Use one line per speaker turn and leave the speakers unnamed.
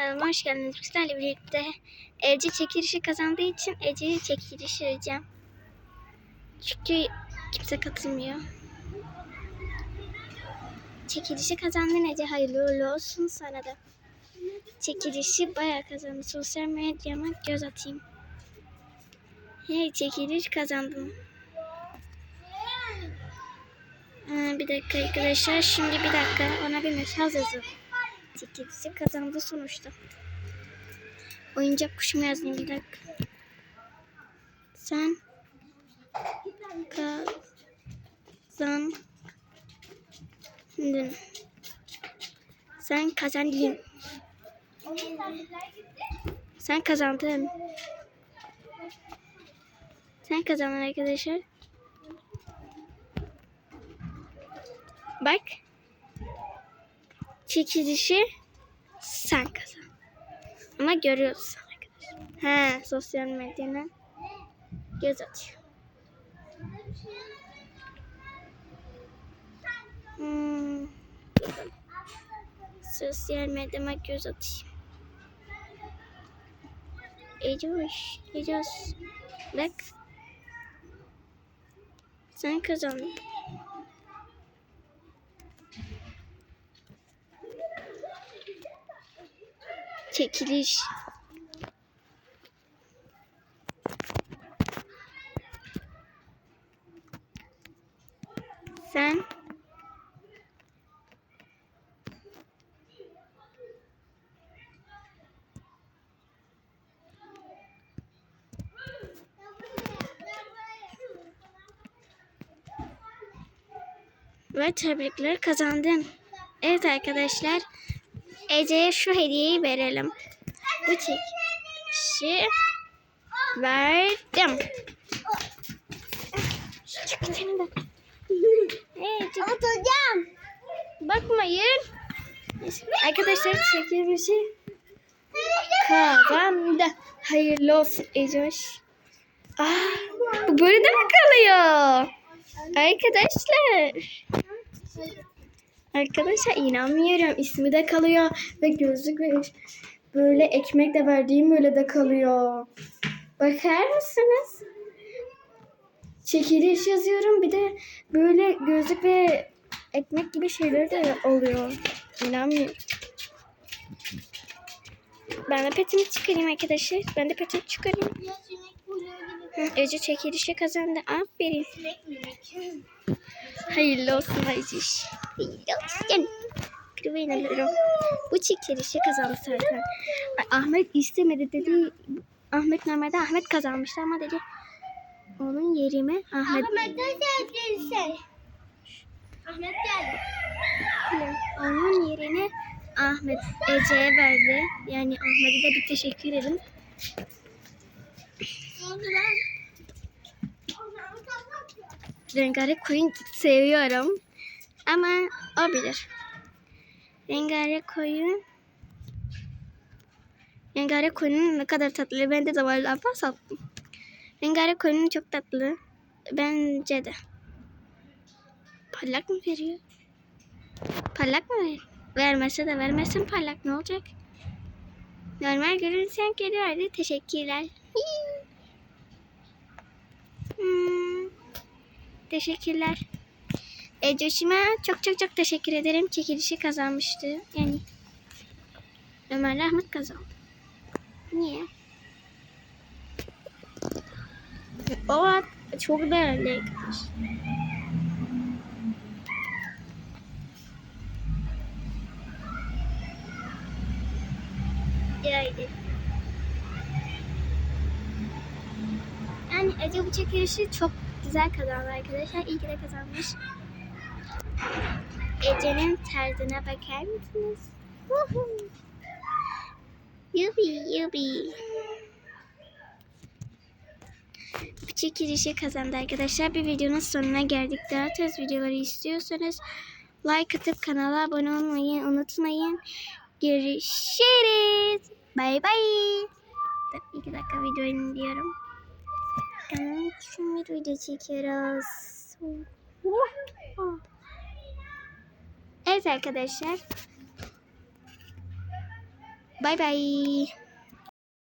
Hoş geldiniz. Bizlerle birlikte Ece çekilişi kazandığı için Ece'yi çekiliş vereceğim. Çünkü kimse katılmıyor. Çekilişi kazandın Ece. Hayırlı uğurlu olsun sana da. Çekilişi bayağı kazandı. Sosyal medyama göz atayım. Hey çekiliş kazandım. Ee, bir dakika arkadaşlar. Şimdi bir dakika ona bir mesaj yazın. Çekilişi kazandı sonuçta. Oyuncak kuşumu yazayım bir dakika. Sen kazandın. Sen kazandın. Sen kazandın. Sen kazandın arkadaşlar. Bak. Çekilişi sen kazan. Ama görüyorsun arkadaşlar. He, sosyal medyana göz atıyor. Hmm. Sosyal medyama göz atayım. Ecoş, Ecoş. Bak. Sen kazandın. Çekiliş. Sen ve tebrikler kazandın. Evet arkadaşlar. Ece'ye şu hediyeyi verelim. Bu çekişi verdim. Çıkın senin de. Evet, çık-
Oturacağım.
bakmayın. Arkadaşlar çekilişi kazandı. Hayırlı olsun Ecoş. Aa, bu böyle de mi kalıyor? Arkadaşlar. Arkadaşlar inanmıyorum. İsmi de kalıyor ve gözlük ve böyle ekmek de verdiğim böyle de kalıyor. Bakar mısınız? Çekiliş yazıyorum. Bir de böyle gözlük ve ekmek gibi şeyler de oluyor. İnanmıyorum. Ben de petimi çıkarayım arkadaşlar. Ben de petimi çıkarayım. Ece çekilişe kazandı. Aferin. Hayırlı olsun Aziz. Hayırlı olsun. Kırmayın alırım. Bu çekilişi kazandı zaten. Ay, Ahmet istemedi dedi. Ahmet normalde Ahmet kazanmıştı ama dedi. Onun yerime Ahmet.
Ahmet'e geldin sen. Ahmet geldi.
Onun yerine Ahmet Ece'ye verdi. Yani Ahmet'e de bir teşekkür ederim. Rengarenk koyun seviyorum. Ama o bilir. Rengarenk koyun. Rengarenk koyunun ne kadar tatlı. Bende de lamba sattım. Rengarenk koyunun çok tatlı. Bence de. Parlak mı veriyor? Parlak mı ver? Vermese de vermesin parlak ne olacak? Normal görünsen geliyordu. Teşekkürler. Hmm. Teşekkürler. Ecoş'uma çok çok çok teşekkür ederim. Çekilişi kazanmıştı. Yani Ömer Ahmet kazandı. Niye? O çok değerli arkadaş. Yani. Yani Ece bu çekilişi çok güzel kazandı arkadaşlar. İyi ki de kazanmış. Ece'nin tarzına bakar mısınız? Yubi yubi. Bu çekilişi kazandı arkadaşlar. Bir videonun sonuna geldik. Daha tarz videoları istiyorsanız like atıp kanala abone olmayı unutmayın. Görüşürüz. Bay bay. Dur, iki dakika videoyu indiriyorum. Kanalım için bir video çekiyoruz. Evet arkadaşlar. Bay bay.